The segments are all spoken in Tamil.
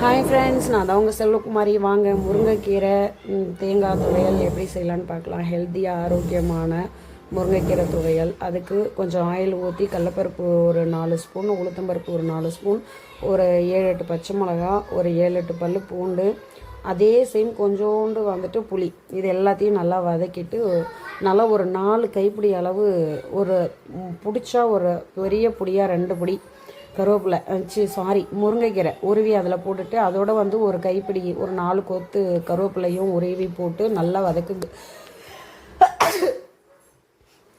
ஹாய் ஃப்ரெண்ட்ஸ் நான் தான் உங்கள் செல்வகுமாரி. வாங்க முருங்கைக்கீரை தேங்காய் துவையல் எப்படி செய்யலான்னு பார்க்கலாம். ஹெல்த்தியாக ஆரோக்கியமான முருங்கைக்கீரை துவையல். அதுக்கு கொஞ்சம் ஆயில் ஊற்றி கடலப்பருப்பு ஒரு நாலு ஸ்பூன் உளுத்தம்பருப்பு ஒரு நாலு ஸ்பூன் ஒரு ஏழு எட்டு பச்சை மிளகா ஒரு ஏழு எட்டு பல் பூண்டு. அதே சேம் கொஞ்சோண்டு வந்துட்டு புளி. இது எல்லாத்தையும் நல்லா வதக்கிட்டு நல்லா ஒரு நாலு கைப்பிடி அளவு ஒரு பிடிச்சா ஒரு பெரிய பிடியாக ரெண்டு பிடி கருவேப்பிலை சி சாரி முருங்கைக்கீரை உருவி அதில் போட்டுட்டு அதோட வந்து ஒரு கைப்பிடி ஒரு நாலு கொத்து கருவேப்பிலையும் உருவி போட்டு நல்லா வதக்கு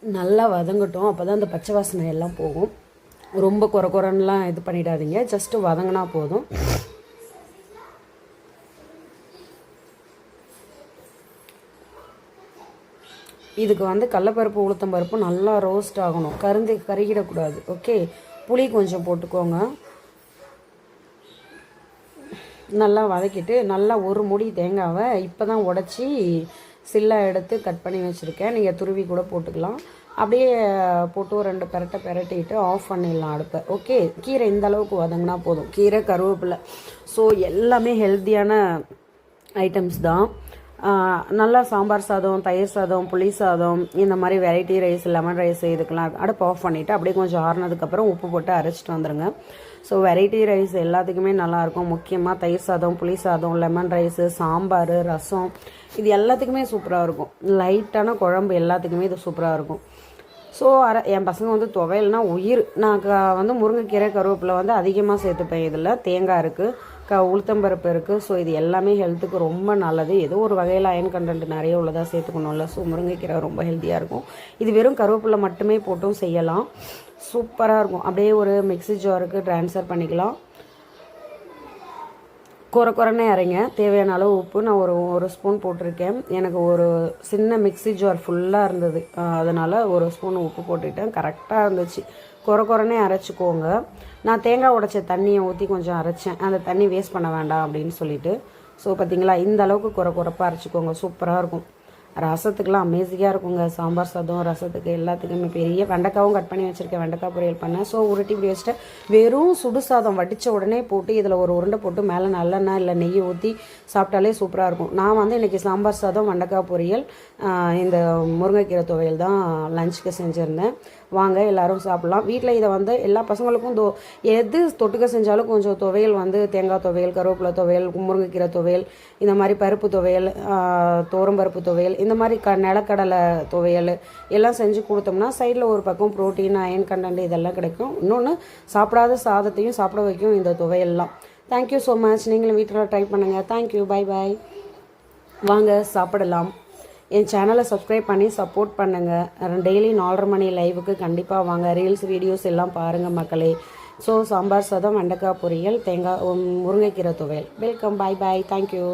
நல்லா வதங்கட்டும். அப்போ தான் அந்த பச்சை வாசனை எல்லாம் போகும். ரொம்ப குறை குறைன்னுலாம் இது பண்ணிடாதீங்க. ஜஸ்ட்டு வதங்கினா போதும். இதுக்கு வந்து கடலப்பருப்பு உளுத்தம் பருப்பு நல்லா ரோஸ்ட் ஆகணும். கருந்து கருகிடக்கூடாது. ஓகே புளி கொஞ்சம் போட்டுக்கோங்க. நல்லா வதக்கிட்டு நல்லா ஒரு முடி தேங்காவை இப்போ தான் உடச்சி சில்லா எடுத்து கட் பண்ணி வச்சுருக்கேன். நீங்கள் துருவி கூட போட்டுக்கலாம். அப்படியே போட்டு ஒரு ரெண்டு பெரட்டை பெரட்டிட்டு ஆஃப் பண்ணிடலாம் அடுப்பை. ஓகே கீரை இந்த அளவுக்கு வதங்கினா போதும். கீரை கருவேப்பிலை. ஸோ எல்லாமே ஹெல்த்தியான ஐட்டம்ஸ் தான். நல்லா சாம்பார் சாதம் தயிர் சாதம் புளி சாதம் இந்த மாதிரி வெரைட்டி ரைஸ் லெமன் ரைஸ் இதுக்கெல்லாம் அடுப்பு ஆஃப் பண்ணிவிட்டு அப்படியே கொஞ்சம் ஆறுனதுக்கப்புறம் உப்பு போட்டு அரைச்சிட்டு வந்துடுங்க ஸோ வெரைட்டி ரைஸ் எல்லாத்துக்குமே நல்லாயிருக்கும் முக்கியமாக தயிர் சாதம் புளி சாதம் லெமன் ரைஸு சாம்பார் ரசம் இது எல்லாத்துக்குமே சூப்பராக இருக்கும். லைட்டான குழம்பு எல்லாத்துக்குமே இது சூப்பராக இருக்கும். ஸோ அரை என் பசங்க வந்து துவையல்னா உயிர். நான் க வந்து முருங்கைக்கீரை கருவேப்பிலை வந்து அதிகமாக சேர்த்துப்பேன். இதில் தேங்காய் இருக்குது க உளுத்தம்பருப்பு இருக்குது ஸோ இது எல்லாமே ஹெல்த்துக்கு ரொம்ப நல்லது. ஏதோ ஒரு வகையில் அயன் கண்டென்ட் நிறைய உள்ளதாக சேர்த்துக்கணும்ல. ஸோ முருங்கைக்கீரை ரொம்ப ஹெல்த்தியாக இருக்கும். இது வெறும் கருவேப்பிலை மட்டுமே போட்டும் செய்யலாம். சூப்பராக இருக்கும். அப்படியே ஒரு மிக்ஸி ஜாருக்கு ட்ரான்ஸ்ஃபர் பண்ணிக்கலாம். குறை குறைனே இறங்க. தேவையான அளவு உப்பு நான் ஒரு ஒரு ஸ்பூன் போட்டிருக்கேன். எனக்கு ஒரு சின்ன மிக்ஸி ஜார் ஃபுல்லாக இருந்தது. அதனால் ஒரு ஸ்பூன் உப்பு போட்டுக்கிட்டேன். கரெக்டாக இருந்துச்சு. குறை குறைனே அரைச்சிக்கோங்க. நான் தேங்காய் உடைச்ச தண்ணியை ஊற்றி கொஞ்சம் அரைச்சேன். அந்த தண்ணி வேஸ்ட் பண்ண வேண்டாம் அப்படின்னு சொல்லிட்டு. ஸோ பார்த்தீங்களா இந்த அளவுக்கு குறை குறைப்பாக அரைச்சிக்கோங்க. சூப்பராக இருக்கும். ரசத்துக்குலாம் அமேசிங்காக இருக்குங்க. சாம்பார் சாதம் ரசத்துக்கு எல்லாத்துக்குமே பெரிய வெண்டைக்காவும் கட் பண்ணி வச்சுருக்கேன். வெண்டைக்காய் பொரியல் பண்ணேன். ஸோ உருட்டி இப்படி வச்சுட்டு வெறும் சுடு சாதம் வடித்த உடனே போட்டு இதில் ஒரு உருண்டை போட்டு மேலே நல்லெண்ணெய் இல்லை நெய் ஊற்றி சாப்பிட்டாலே சூப்பராக இருக்கும். நான் வந்து இன்றைக்கி சாம்பார் சாதம் வெண்டைக்காய் பொரியல் இந்த முருங்கைக்கீரை துவையல் தான் லஞ்சுக்கு செஞ்சுருந்தேன். வாங்க எல்லாரும் சாப்பிட்லாம். வீட்டில் இதை வந்து எல்லா பசங்களுக்கும் தோ எது தொட்டுக்க செஞ்சாலும் கொஞ்சம் துவையல் வந்து தேங்காய் துவையல் கருவேப்பிலை துவையல் முருங்கைக்கீரை துவையல் இந்த மாதிரி பருப்பு துவையல் பருப்பு துவையல் இந்த மாதிரி க நிலக்கடலை துவையல் எல்லாம் செஞ்சு கொடுத்தோம்னா சைடில் ஒரு பக்கம் ப்ரோட்டீன் அயன் கண்டன்ட் இதெல்லாம் கிடைக்கும். இன்னொன்று சாப்பிடாத சாதத்தையும் சாப்பிட வைக்கும் இந்த துவையல்லாம். தேங்க்யூ ஸோ மச் நீங்களும் வீட்டில் ட்ரை பண்ணுங்கள் தேங்க்யூ பை பாய் வாங்க சாப்பிடலாம். என் சேனலை சப்ஸ்கிரைப் பண்ணி சப்போர்ட் பண்ணுங்கள் டெய்லி நாலரை மணி லைவுக்கு கண்டிப்பாக வாங்க. ரீல்ஸ் வீடியோஸ் எல்லாம் பாருங்கள் மக்களே. ஸோ சாம்பார் சாதம் வெண்டைக்காய் பொரியல் தேங்காய் முருங்கைக்கீரை துவையல். வெல்கம் பாய் பாய் தேங்க்யூ